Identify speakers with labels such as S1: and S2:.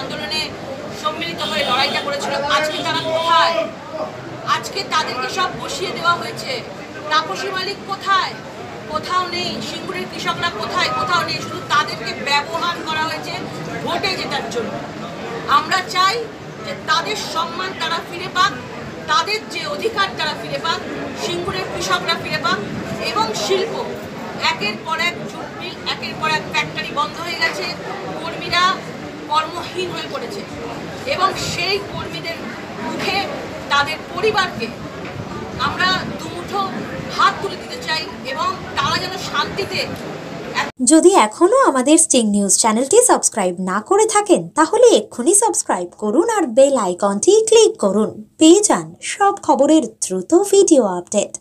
S1: আন্দোলনে সম্মিলিত হয়ে লড়াইটা করেছিল। আজকে তারা কোথায়? আজকে তাদেরকে সব বসিয়ে দেওয়া হয়েছে। তাপসি মালিক কোথায়? কোথাও নেই। সিঙ্গুরের কৃষকরা কোথায়? কোথাও নেই। শুধু তাদেরকে ব্যবহার করা হয়েছে ভোটে যেটার জন্য। আমরা চাই যে তাদের সম্মান তারা ফিরে পাক, তাদের যে অধিকার তারা ফিরে পাক, সিঙ্গুরের কৃষকরা ফিরে পাক এবং শিল্প। একের পর এক চুটমিল একের পর এক কর্মহীন হয়ে পড়েছে। এবং সেই কর্মীদের মুখে তাদের পরিবারকে আমরা দুমুঠো হাত তুলে দিতে চাই এবং তারা যেন শান্তিতে
S2: যদি এখনও আমাদের স্টিং নিউজ চ্যানেলটি সাবস্ক্রাইব না করে থাকেন, তাহলে এক্ষুনি সাবস্ক্রাইব করুন আর বেল আইকনটি ক্লিক করুন। পেয়ে যান সব খবরের দ্রুত ভিডিও আপডেট।